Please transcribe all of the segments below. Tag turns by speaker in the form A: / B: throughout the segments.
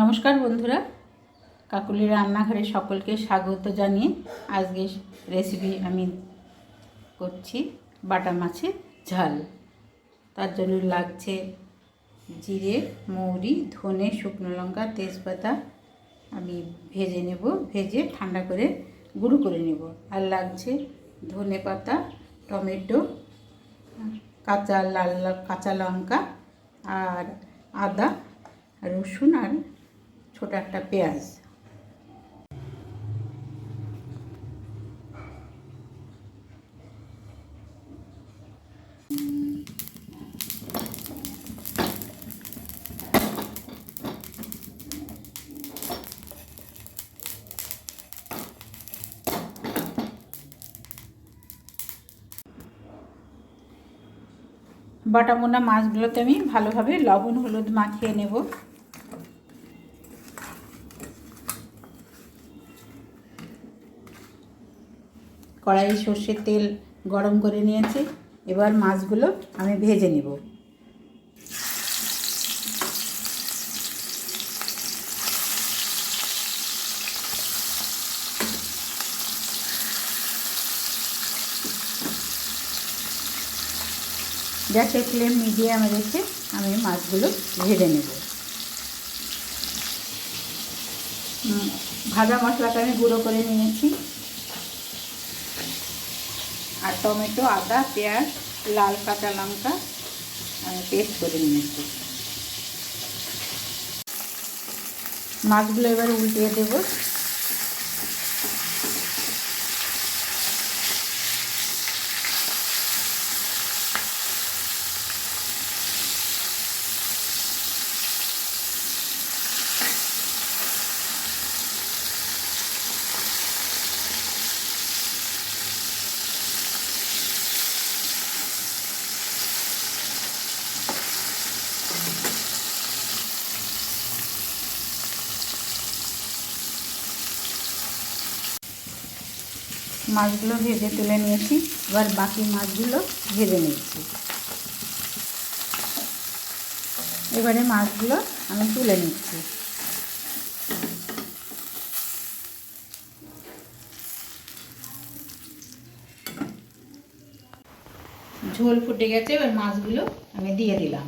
A: নমস্কার বন্ধুরা, কাকুলি রান্নাঘরে সকলকে স্বাগত জানিয়ে আজকে রেসিপি আমি করছি বাটা মাছের ঝাল। তার জন্য লাগছে জিরে, মৌরি, ধনে, শুকনো লঙ্কা, তেজপাতা আমি ভেজে নেব, ভেজে ঠান্ডা করে গুঁড়ো করে নেব। আর লাগছে ধনে পাতা, টমেটো, কাঁচা লাল, কাঁচা লঙ্কা আর আদা, রসুন আর ছোট একটা পেঁয়াজ। বাটা মোনা মাছগুলোতে আমি ভালোভাবে লবণ হলুদ মাখিয়ে নেব। কড়াইয়ে সর্ষের তেল গরম করে নিয়েছি। এবার মাছগুলো আমি ভেজে নেব। গ্যাসের ফ্লেম মিডিয়ামে রেখে আমি মাছগুলো ভেজে নেব। ভাজা মশলাটা আমি গুঁড়ো করে নিয়েছি। আর টমেটো আদা পেঁয়াজ লাল কাঁচা লঙ্কা পেস্ট করে নিয়েছি মাছগুলো এবার উল্টিয়ে দেবো। মাছগুলো ভেজে তুলে নিয়েছি। এবার বাকি মাছগুলো ভেজে নিচ্ছি। এবারে মাছগুলো আমি তুলে নিচ্ছি। ঝোল ফুটে গেছে, এবার মাছগুলো আমি দিয়ে দিলাম।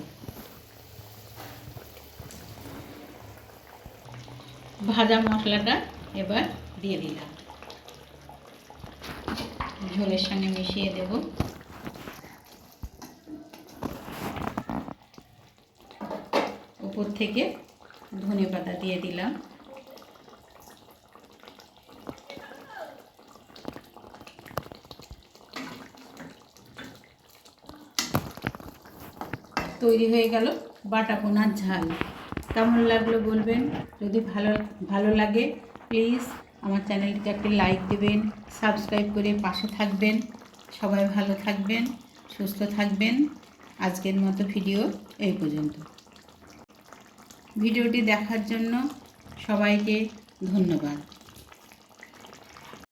A: ভাজা মশলাটা এবার দিয়ে দিলাম। ঝোলের সঙ্গে মিশিয়ে দেব। উপর থেকে ধনে পাতা দিয়ে দিলাম। তৈরি হয়ে গেল বাটা পোনার ঝাল। কেমন লাগল বলবেন? যদি ভালো ভালো লাগে প্লিজ আমার চ্যানেলটিকে একটি লাইক দেবেন, সাবস্ক্রাইব করে পাশে থাকবেন। সবাই ভালো থাকবেন, সুস্থ থাকবেন। আজকের মতো ভিডিও এই পর্যন্ত। ভিডিওটি দেখার জন্য সবাইকে ধন্যবাদ।